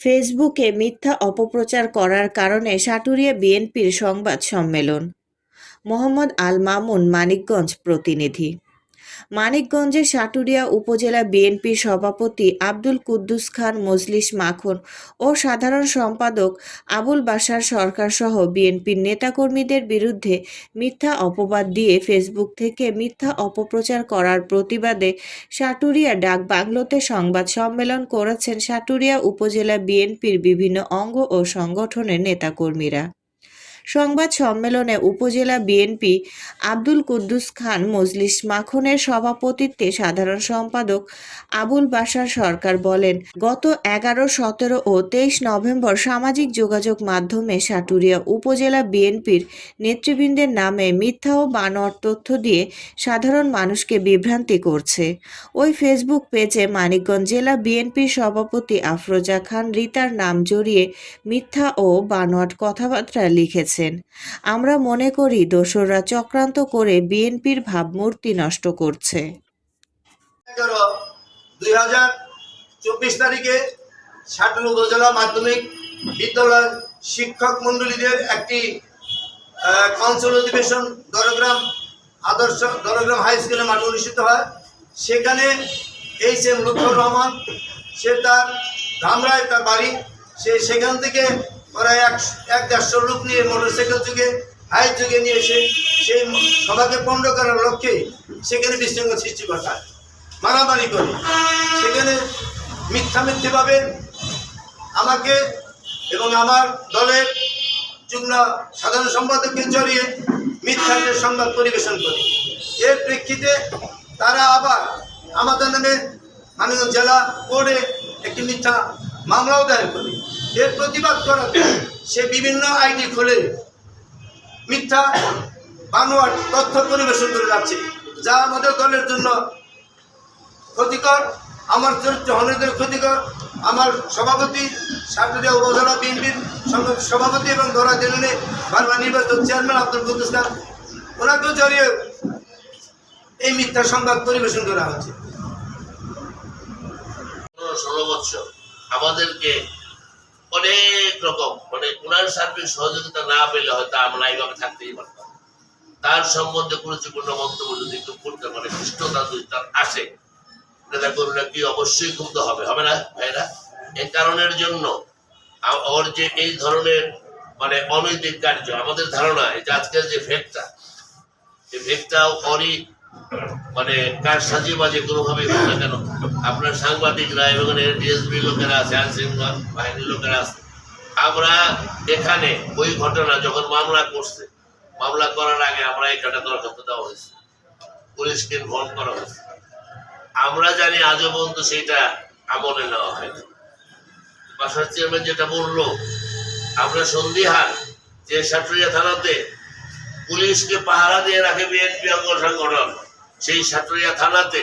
ফেসবুকে মিথ্যা অপপ্রচার করার কারণে সাটুরিয়া বিএনপির সংবাদ সম্মেলন। মোহাম্মদ আল মামুন মানিকগঞ্জ প্রতিনিধি। মানিকগঞ্জের সাটুরিয়া উপজেলা বিএনপির সভাপতি আব্দুল কুদ্দুস খান মজলিস মাখন ও সাধারণ সম্পাদক আবুল বাশার সরকার সহ বিএনপির নেতাকর্মীদের বিরুদ্ধে মিথ্যা অপবাদ দিয়ে ফেসবুক থেকে মিথ্যা অপপ্রচার করার প্রতিবাদে সাটুরিয়া ডাক বাংলোতে সংবাদ সম্মেলন করেছেন সাটুরিয়া উপজেলা বিএনপির বিভিন্ন অঙ্গ ও সংগঠনের নেতাকর্মীরা। সংবাদ সম্মেলনে উপজেলা বিএনপি আব্দুল কুদ্দুস খান মজলিস মাখনের সভাপতিত্বে সাধারণ সম্পাদক আবুল বাশার সরকার বলেন, গত এগারো, সতেরো ও তেইশ নভেম্বর সামাজিক যোগাযোগ মাধ্যমে সাটুরিয়া উপজেলা বিএনপির নেতৃবৃন্দের নামে মিথ্যা ও বানোয়ার তথ্য দিয়ে সাধারণ মানুষকে বিভ্রান্তি করছে। ওই ফেসবুক পেজে মানিকগঞ্জ জেলা বিএনপির সভাপতি আফরোজা খান রিতার নাম জড়িয়ে মিথ্যা ও বানোয়াট কথাবার্তা লিখেছেন আমরা মনে করি দোসররা চক্রান্ত করে বিএনপির ভাবমূর্তি নষ্ট করছে। দুই হাজার চব্বিশ তারিখে উপজেলা মাধ্যমিক বিদ্যালয় শিক্ষক মণ্ডলীদের একটি কাউন্সিল অধিবেশন দরগ্রাম আদর্শ, দরগ্রাম হাই স্কুলের মাঠে অনুষ্ঠিত হয়। সেখানে এইচ এম লুৎফর রহমান, সে তার ধামরায় তার বাড়ি, সে সেখান থেকে প্রায় এক এক দেড়শো লোক নিয়ে মোটরসাইকেল যুগে হাইট যুগে নিয়ে এসে সেই সভাকে পণ্ড করার লক্ষ্যে সেখানে বিশৃঙ্খল সৃষ্টি ঘটায় মারামারি করে। সেখানে মিথ্যা মিথ্যেভাবে আমাকে এবং আমার দলের যুগ্ম সাধারণ সম্পাদককে জড়িয়ে মিথ্যাদের সংবাদ পরিবেশন করে। এর প্রেক্ষিতে তারা আবার আমাদের নামে মানিকগঞ্জ জেলা কোর্টে একটি মিথ্যা মামলাও দায়ের করে। এর প্রতিবাদ করাতে সে বিভিন্ন আইডি খুলে মিথ্যা বানোয়ার তথ্য পরিবেশন করে যাচ্ছে, যা আমাদের দলের জন্য ক্ষতিকর, আমার চরিত্র হনদের ক্ষতিকর, আমার সভাপতি সাতদিয়া উপজেলা বিএনপির সভাপতি এবং ধরা জেনে বারবার নির্বাচিত চেয়ারম্যান আব্দুল কুদ্দুস খান ওনাকেও জড়িয়ে এই মিথ্যা সংবাদ পরিবেশন করা হচ্ছে। ষোলো বছর আমাদেরকে অনেক রকম মানে কোরআন সার্বিক সহযোগিতা না পেলে হয়তো আমরা এইভাবে থাকতেই পারতাম। তার সম্বন্ধে গুরুত্বপূর্ণ মন্তব্য যদি কেউ করতে পারে খ্রিস্টতা যদি তার আসে, নেতা কর্মীরা কি অবশ্যই ক্ষুব্ধ হবে হবে না ভাইরা এই কারণের জন্য ওর যে এই ধরনের মানে অনৈতিক কার্য, আমাদের ধারণা যে আজকের যে ভেগটা এই ভেগটাও ওরই মানে কার সাজিয়ে বাজে কোনোভাবে হোক না কেন? আপনার সাংবাদিকরা এবং ডিএসবি লোকেরা আছে আইন শৃঙ্খলা বাহিনীর লোকেরা আছে। আমরা এখানে ওই ঘটনা যখন মামলা করছে, মামলা করার আগে আমরা এখানে দরখাস্ত দেওয়া হয়েছে। পুলিশকে ইনভলভ করা হয়েছে। আমরা জানি আজও পর্যন্ত সেইটা আমলে নেওয়া হয়নি। বাসার চেয়ারম্যান যেটা বলল, আমরা সন্দিহান যে সাটুরিয়া থানাতে পুলিশকে পাহারা দিয়ে রাখে বিএনপি অঙ্গ সংগঠন সেই সাতরিয়া থানাতে।